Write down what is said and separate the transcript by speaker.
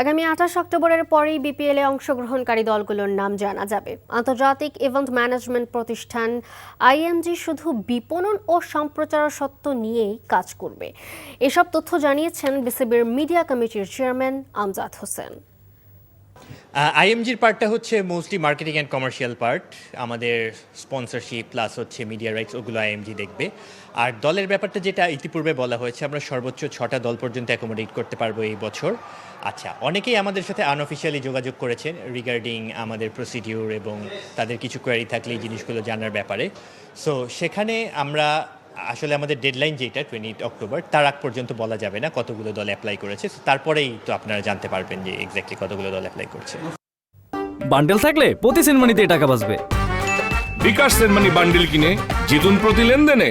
Speaker 1: আগামী আঠাশ অক্টোবরের পরেই বিপিএল অংশগ্রহণকারী দলগুলোর নাম জানা যাবে। আন্তর্জাতিক ইভেন্ট ম্যানেজমেন্ট প্রতিষ্ঠান আইএমজি শুধু বিপণন ও সম্প্রচার সত্ত্ব নিয়েই কাজ করবে। এসব তথ্য জানিয়েছেন বিসিবির মিডিয়া কমিটির চেয়ারম্যান আমজাদ হোসেন।
Speaker 2: আইএমজির পার্টটা হচ্ছে mostly marketing and commercial part আমাদের স্পন্সরশিপ প্লাস হচ্ছে মিডিয়া রাইটস ওগুলো আইএমজি দেখবে। আর দলের ব্যাপারটা যেটা ইতিপূর্বে বলা হয়েছে, আমরা সর্বোচ্চ ছটা দল পর্যন্ত অ্যাকোমোডেট করতে পারব এই বছর। আচ্ছা অনেকেই আমাদের সাথে আনঅফিসিয়ালি যোগাযোগ করেছেন রিগার্ডিং আমাদের প্রসিডিউর এবং তাদের কিছু কোয়ারি থাকলে এই জিনিসগুলো জানার ব্যাপারে। সো সেখানে আমরা আসলে আমাদের ডেডলাইন যেটা টোয়েন্টি অক্টোবর তার আগ পর্যন্ত বলা যাবে না কতগুলো দল অ্যাপ্লাই করেছে। তারপরেই তো আপনারা জানতে পারবেন যে এক্স্যাক্টলি কতগুলো দল অ্যাপ্লাই করছে।
Speaker 3: বান্ডেল থাকলে প্রতি সেনমানিতে টাকা বাঁচবে।
Speaker 4: বিকাশ সেনমানি বান্ডেল কিনে জিতুন প্রতি লেনদেনে।